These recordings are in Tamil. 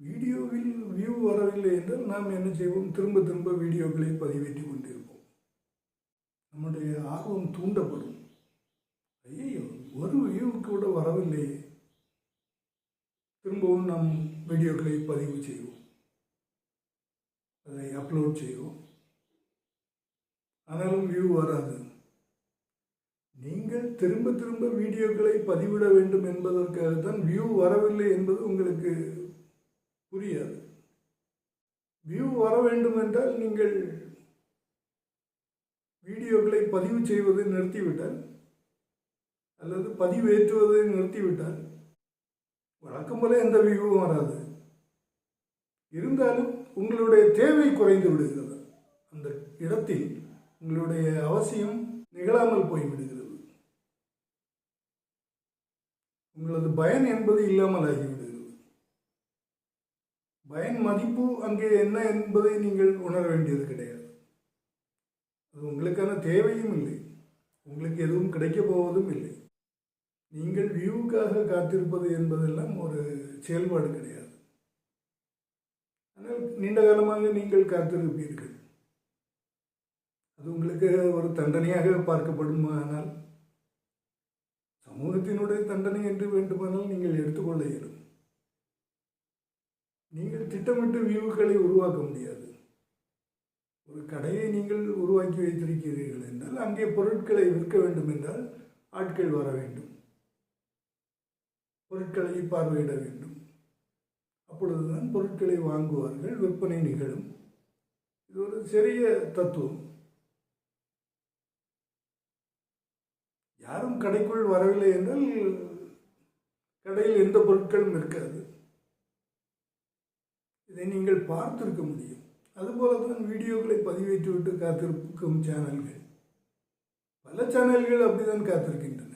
வீடியோவில் வியூ வரவில்லை என்றால் நாம் என்ன செய்வோம்? திரும்ப திரும்ப வீடியோக்களை பதிவேற்றி கொண்டிருப்போம். நம்முடைய ஆர்வம் தூண்டப்படும். ஐயோ ஒரு வியூ கூட வரவில்லையே திரும்பவும் நாம் வீடியோக்களை பதிவு செய்வோம். அதை அப்லோட் செய்வோம். ஆனாலும் வியூ வராது. நீங்கள் திரும்ப திரும்ப வீடியோக்களை பதிவிட வேண்டும் என்பதற்காகத்தான் வியூ வரவில்லை என்பது உங்கள் வியூ வர வேண்டும் என்றால் நீங்கள் வீடியோக்களை பதிவு செய்வதை நிறுத்திவிட்டால் அல்லது பதிவேற்றுவதை நிறுத்திவிட்டால் வழக்கம் போல எந்த வியூவும் வராது. இருந்தாலும் உங்களுடைய தேவை குறைந்து விடுகிறது. அந்த இடத்தில் உங்களுடைய அவசியம் நிகழாமல் போய்விடுகிறது. உங்களது பயன் என்பது இல்லாமல் ஆகிவிடுகிறது. பயன் மதிப்பு அங்கே என்ன என்பதை நீங்கள் உணர வேண்டியது கிடையாது. அது உங்களுக்கான தேவையும் இல்லை. உங்களுக்கு எதுவும் கிடைக்கப் போவதும் இல்லை. நீங்கள் வியூவுக்காக காத்திருப்பது என்பதெல்லாம் ஒரு செயல்பாடு கிடையாது. ஆனால் நீண்ட காலமாக நீங்கள் காத்திருப்பீர்கள். அது உங்களுக்கு ஒரு தண்டனையாக பார்க்கப்படுமானால் சமூகத்தினுடைய தண்டனை என்று வேண்டுமானால் நீங்கள் எடுத்துக்கொள்ள இயலும். திட்டமிட்டு வியூக்களை உருவாக்க முடியாது. ஒரு கடையை நீங்கள் உருவாக்கி வைத்திருக்கிறீர்கள் என்றால் அங்கே பொருட்களை விற்க வேண்டும் என்றால் ஆட்கள் வர வேண்டும். பொருட்களை பார்வையிட வேண்டும். அப்பொழுதுதான் பொருட்களை வாங்குவார்கள் விற்பனை நிகழும். இது ஒரு சிறிய தத்துவம். யாரும் கடைக்குள் வரவில்லை என்றால் கடையில் எந்த பொருட்களும் இருக்காது. இதை நீங்கள் பார்த்திருக்க முடியும். அதுபோல தான் வீடியோக்களை பதிவேற்றி விட்டு காத்திருக்கும் சேனல்கள். பல சேனல்கள் அப்படிதான் காத்திருக்கின்றன.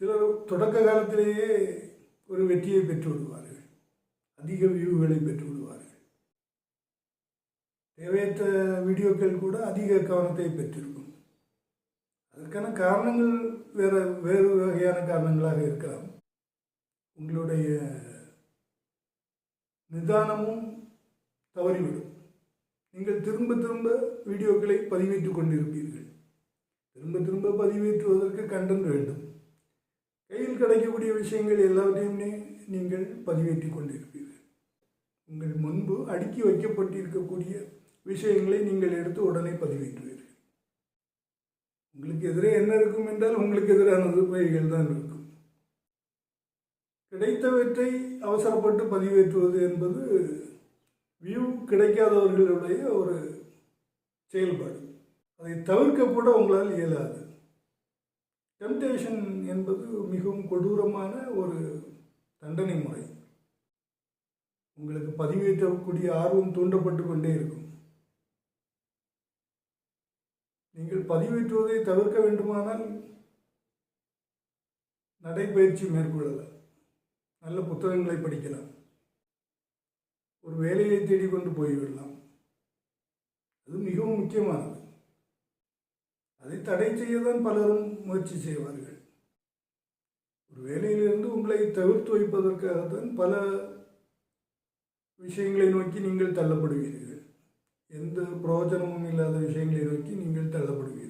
சிலர் தொடக்க காலத்திலேயே ஒரு வெற்றியை பெற்று விடுவார்கள் அதிக வியூகளை பெற்று விடுவார்கள் தேவையற்ற வீடியோக்கள் கூட அதிக கவனத்தை பெற்றிருக்கும். அதற்கான காரணங்கள் வேறு வேறு வகையான காரணங்களாக இருக்கலாம். உங்களுடைய நிதானமும் தவறிவிடும். நீங்கள் திரும்ப திரும்ப வீடியோக்களை பதிவேற்றுக் கொண்டிருப்பீர்கள். திரும்ப திரும்ப பதிவேற்றுவதற்கு கண்டென்ட் வேண்டும். கையில் கிடைக்கக்கூடிய விஷயங்கள் எல்லாவற்றையுமே நீங்கள் பதிவேற்றிக் கொண்டிருப்பீர்கள். உங்கள் முன்பு அடுக்கி வைக்கப்பட்டிருக்கக்கூடிய விஷயங்களை நீங்கள் எடுத்து உடனே பதிவேற்றுவீர்கள். உங்களுக்கு எதிரே என்ன இருக்கும் என்றால் உங்களுக்கு எதிரானது பைகள் தான் இருக்கும். கிடைத்தவற்றை அவசரப்பட்டு பதிவேற்றுவது என்பது வியூ கிடைக்காதவர்களுடைய ஒரு செயல்பாடு. அதை தவிர்க்க கூட உங்களால் இயலாது. டெம்டேஷன் என்பது மிகவும் கொடூரமான ஒரு தண்டனை முறை. உங்களுக்கு பதிவேற்றக்கூடிய ஆர்வம் தூண்டப்பட்டு கொண்டே இருக்கும். நீங்கள் பதிவேற்றுவதை தவிர்க்க வேண்டுமானால் நடைபயிற்சி மேற்கொள்ளலாம். நல்ல புத்தகங்களை படிக்கலாம். ஒரு வேலையை தேடிக்கொண்டு போய்விடலாம். அது மிகவும் முக்கியமானது. அதை தடை செய்யதான் பலரும் முயற்சி செய்வார்கள். ஒரு வேலையிலிருந்து உங்களை தவிர்த்து வைப்பதற்காகத்தான் பல விஷயங்களை நோக்கி நீங்கள் தள்ளப்படுவீர்கள். எந்த பிரயோஜனமும் இல்லாத விஷயங்களை நோக்கி நீங்கள் தள்ளப்படுவீர்கள்.